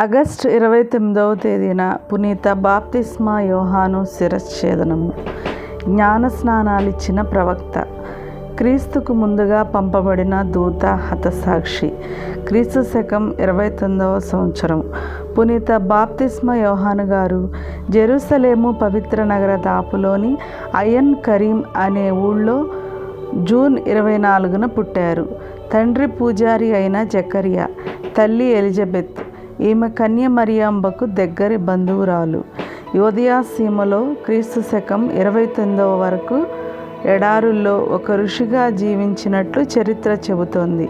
August ఇరవై తొమ్మిదవ తేదీన పునీత బాప్తిస్మా యోహాను శిరచ్ఛేదనము జ్ఞాన స్నానాలిచ్చిన ప్రవక్త. క్రీస్తుకు ముందుగా పంపబడిన దూత హతసాక్షి. క్రీస్తు శకం ఇరవై తొమ్మిదవ సంవత్సరం. పునీత బాప్తిస్మ యోహాను గారు జెరూసలేము పవిత్ర నగర దాపులోని అయన్ కరీం అనే ఊళ్ళో జూన్ ఇరవై నాలుగున పుట్టారు. తండ్రి పూజారి అయిన జకరియా తల్లి ఎలిజబెత్ ఈమె కన్య మరియాంబకు దగ్గరి బంధువురాలు. యోధియా సీమలో క్రీస్తు శకం ఇరవై తొమ్మిదవ వరకు ఎడారుల్లో ఒక ఋషిగా జీవించినట్లు చరిత్ర చెబుతోంది.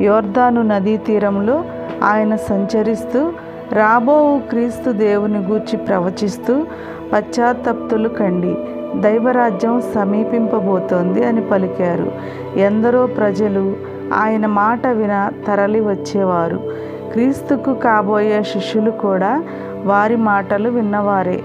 యోర్దాను నదీ తీరంలో ఆయన సంచరిస్తూ రాబో క్రీస్తు దేవుని గూర్చి ప్రవచిస్తూ పశ్చాత్తప్తులు కండి దైవరాజ్యం సమీపింపబోతోంది అని పలికారు. ఎందరో ప్రజలు ఆయన మాట విన తరలి వచ్చేవారు క్రీస్తుకు కాబోయే శిష్యులు కూడా వారి మాటలు విన్నవారే.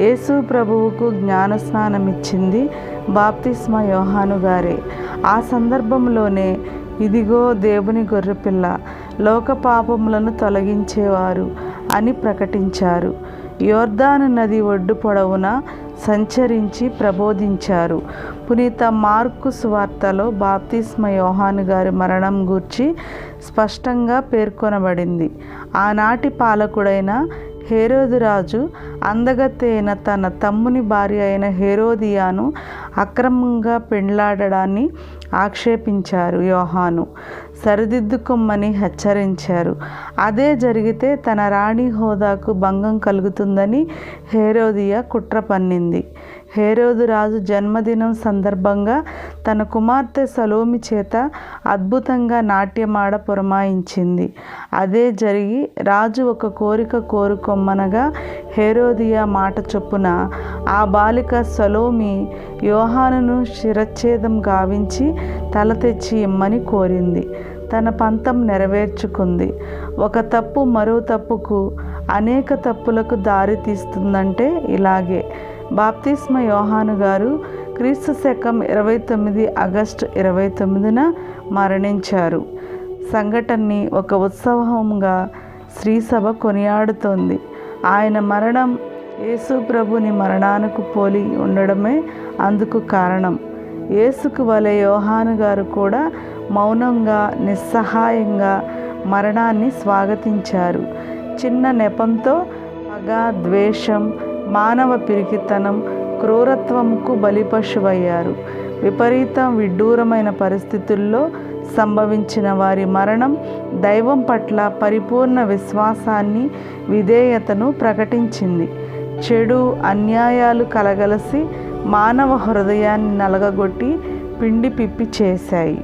యేసు ప్రభువుకు జ్ఞానస్నానం ఇచ్చింది బాప్తిస్మ యోహాను గారే. ఆ సందర్భంలోనే ఇదిగో దేవుని గొర్రెపిల్ల లోక పాపములను తొలగించేవారు అని ప్రకటించారు. యోర్దాను నది ఒడ్డు పొడవున సంచరించి ప్రబోధించారు. పునీత మార్కు స్వార్తలో బాప్తిస్మ యోహాను గారి మరణం గూర్చి స్పష్టంగా పేర్కొనబడింది. ఆనాటి పాలకుడైన హేరోదురాజు అందగత్తైన తన తమ్ముని భార్య అయిన హేరోదియాను అక్రమంగా పెండ్లాడడాన్ని ఆక్షేపించారు యోహాను. సరిదిద్దుకోమని హెచ్చరించారు. అదే జరిగితే తన రాణి హోదాకు భంగం కలుగుతుందని హేరోదియా కుట్ర పన్నింది. హేరోదు రాజు జన్మదినం సందర్భంగా తన కుమార్తె సలోమి చేత అద్భుతంగా నాట్యమాడ పురమాయించింది. అదే జరిగి రాజు ఒక కోరిక కోరుకొమ్మనగా హేరోదియా మాట చొప్పున ఆ బాలిక సలోమి యోహానును శిరచ్ఛేదం గావించి తల తెచ్చి ఇమ్మని కోరింది. తన పంతం నెరవేర్చుకుంది. ఒక తప్పు మరో తప్పుకు అనేక తప్పులకు దారి తీస్తుందంటే ఇలాగే. బాప్తిస్మ యోహాను గారు క్రీస్తు శకం ఇరవై తొమ్మిది ఆగస్టు ఇరవై తొమ్మిదిన మరణించారు. సంఘటనని ఒక ఉత్సవంగా శ్రీసభ కొనియాడుతోంది. ఆయన మరణం యేసు ప్రభుని మరణానికి పోలి ఉండడమే అందుకు కారణం. యేసుకు వలె యోహాను గారు కూడా మౌనంగా నిస్సహాయంగా మరణాన్ని స్వాగతించారు. చిన్న నెపంతో పగ ద్వేషం మానవ పిరికితనం క్రూరత్వంకు బలిపశువయ్యారు. విపరీతం విడ్డూరమైన పరిస్థితుల్లో సంభవించిన వారి మరణం దైవం పట్ల పరిపూర్ణ విశ్వాసాన్ని విధేయతను ప్రకటించింది. చెడు అన్యాయాలు కలగలసి మానవ హృదయాన్ని నలగగొట్టి పిండి పిప్పి చేశాయి.